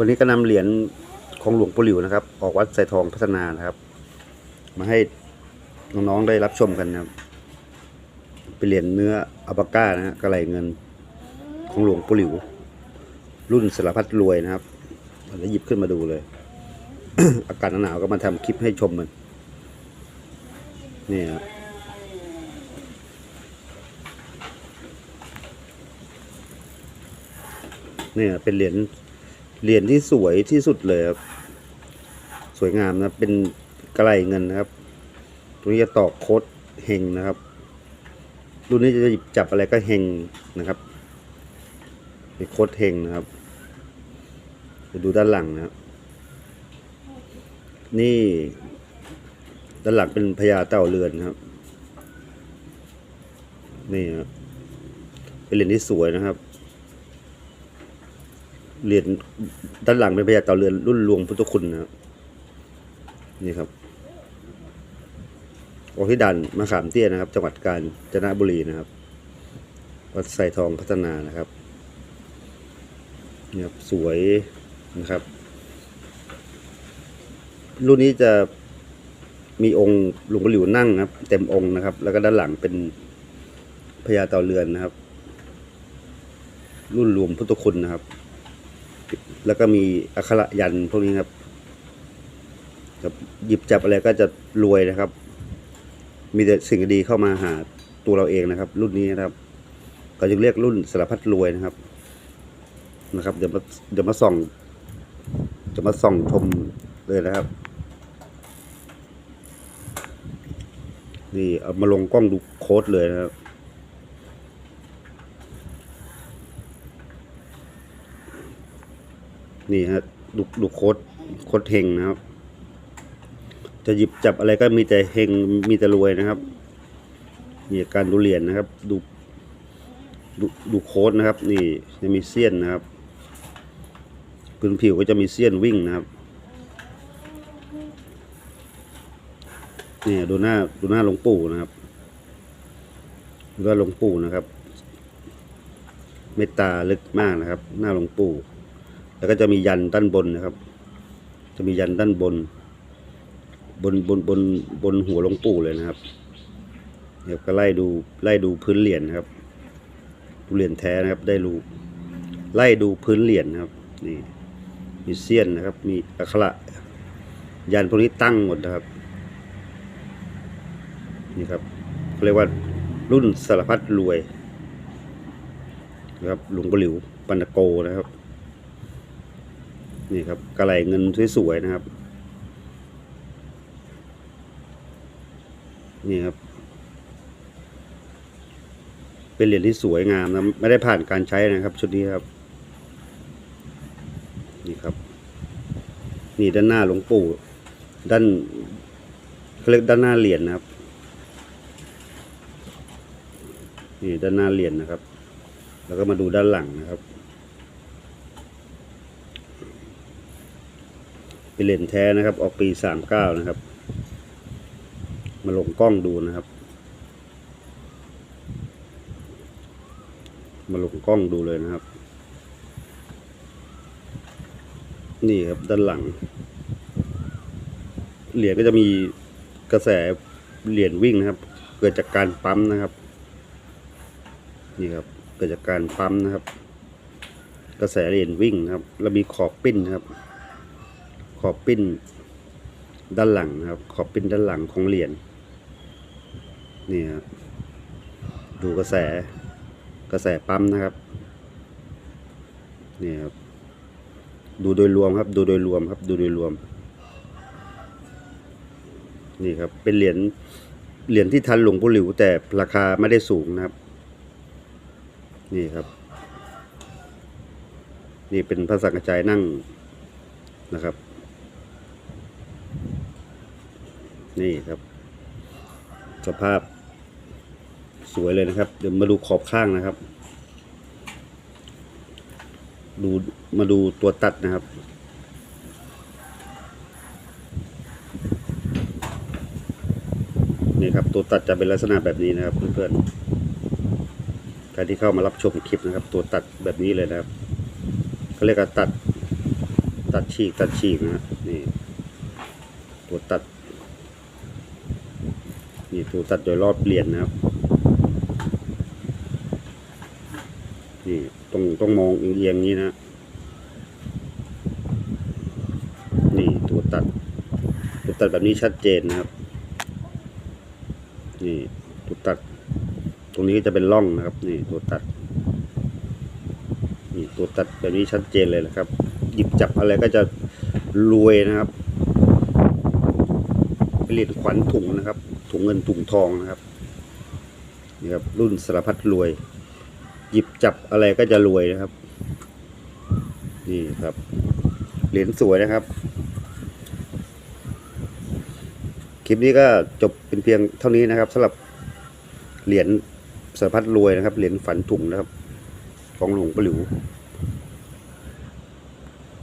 วันนี้ก็นำเหรียญของหลวงปู่หลิวนะครับ ออกวัดไสทองพัฒนานะครับ มาให้น้องๆได้รับชมกันนะครับเป็นเหรียญเนื้ออัปก้านะฮะกระไหลเงินของหลวงปู่หลิว รุ่นสารพัดรวยนะครับแล้วหยิบขึ้นมาดูเลย อากาศหนาวก็มาทำคลิปให้ชมมันนี่ครับเนี่ยเป็นเหรียญ เหรียญที่สวยที่สุดเลยครับ สวยงามนะเป็นกระไหลเงินนะครับตรงนี้จะตอกโคดเฮงนะครับรุ่นนี้จะหยิบจับอะไรก็เฮงนะครับเป็นโคดเฮงนะครับไปดูด้านหลังนะครับ นี่ ด้านหลังเป็นพญาเต่าเรือนครับ นี่ครับเป็นเหรียญที่สวยนะครับ เหรียญด้านหลังเป็นพญาเต่าเรือนรุ่นหลวงพุทธคุณนะครับนี่ครับออกที่ดันมะขามเตี้ยนะครับ จังหวัดกาญจนบุรีนะครับ วัดไซทองพัฒนานะครับนี่ครับสวยนะครับ รุ่นนี้จะมีองค์หลวงปู่หลิวนั่งนะครับ เต็มองค์นะครับ แล้วก็ด้านหลังเป็นพญาเต่าเรือนนะครับ รุ่นรวมพุทธคุณนะครับ แล้วก็มีอักขระยันพวกนี้ครับครับหยิบจับอะไรก็จะรวยนะครับ มีแต่สิ่งดีเข้ามาหาตัวเราเองนะครับ รุ่นนี้นะครับก็จึงเรียกรุ่นสารพัดรวยนะครับนะครับ เดี๋ยวมาเดี๋ยวมาส่องจะมาส่องชมเลยนะครับนี่เอามาลงกล้องดูโค้ดเลยนะครับ นี่ฮะดูดูโค้ดโค้ดเฮงนะครับ จะหยิบจับอะไรก็มีแต่เฮงมีแต่รวยนะครับมีการดูเหรียญนะครับ ดูดูดูโค้ดนะครับ นี่จะมีเสี้ยนนะครับพื้นผิวก็จะมีเสี้ยนวิ่งนะครับนี่ดูหน้าดูหน้าหลวงปู่นะครับดูหน้าหลวงปู่นะครับ เมตตาลึกมากนะครับ หน้าหลวงปู่ แล้วก็จะมียันด้านบนนะครับ จะมียันด้านบน บนบนบนบนหัวหลวงปู่เลยนะครับเดี๋ยวก็ไล่ดูไล่ดูพื้นเหรียญครับดูเหรียญแท้นะครับ ได้รู้ไล่ดูพื้นเหรียญนะครับนี่มีเสี้ยนนะครับ มีอักขระยันพวกนี้ตั้งหมดนะครับนี่ครับเขาเรียกว่ารุ่นสารพัดรวยนะครับหลวงปู่หลิวปันโกนะครับ นี่ครับกระไหลเงินสวยๆนะครับ นี่ครับ เป็นเหรียญที่สวยงามนะไม่ได้ผ่านการใช้นะครับ ชุดนี้ครับ นี่ครับ นี่ด้านหน้าหลวงปู่ ด้านเขาเรียกด้านหน้าเหรียญนะครับ นี่ด้านหน้าเหรียญนะครับ แล้วก็มาดูด้านหลังนะครับ เป็นเหรียญแท้นะครับ ออกปีสามเก้านะครับ มาลงกล้องดูนะครับ มาลงกล้องดูเลยนะครับ นี่ครับด้านหลัง เหรียญก็จะมีกระแสเหรียญวิ่งนะครับ เกิดจากการปั๊มนะครับ นี่ครับเกิดจากการปั๊มนะครับ กระแสเหรียญวิ่งนะครับ แล้วมีขอบปิ้นนะครับ ขอบปิ้นด้านหลังนะครับ ขอบปิ้นด้านหลังของเหรียญนี่ครับดูกระแสกระแสปั๊มนะครับนี่ครับดูโดยรวมครับ ดูโดยรวมครับ ดูโดยรวม นี่ครับ เป็นเหรียญเหรียญที่ทันหลวงปู่หลิว แต่ราคาไม่ได้สูงนะครับ นี่ครับ นี่เป็นพระสังฆจายนั่งนะครับ นี่ครับ สภาพสวยเลยนะครับ เดี๋ยวมาดูขอบข้างนะครับ ดูมาดูตัวตัดนะครับ นี่ครับตัวตัดจะเป็นลักษณะแบบนี้นะครับเพื่อนๆใครที่เข้ามารับชมคลิปนะครับ ตัวตัดแบบนี้เลยนะครับเขาเรียกว่าตัดตัดฉีกตัดฉีกนะฮะนี่ตัวตัด นี่ตัวตัดโดยรอบเหรียญนะครับนี่ต้องต้องมองเอียงๆนี้นะ นี่ตัวตัดตัวตัดแบบนี้ชัดเจนนะครับ นี่ตัวตัด ตรงนี้ก็จะเป็นร่องนะครับ นี่ตัวตัด นี่ตัวตัดแบบนี้ชัดเจนเลยนะครับ หยิบจับอะไรก็จะรวยนะครับเป็นเหรียญขวัญถุงนะครับ ถุงเงินถุงทองนะครับนี่ครับรุ่นสารพัดรวย หยิบจับอะไรก็จะรวยนะครับ นี่ครับ เหรียญสวยนะครับ คลิปนี้ก็จบเป็นเพียงเท่านี้นะครับสำหรับเหรียญสารพัดรวยนะครับ เหรียญฝันถุงนะครับ ของหลวงปู่หลิว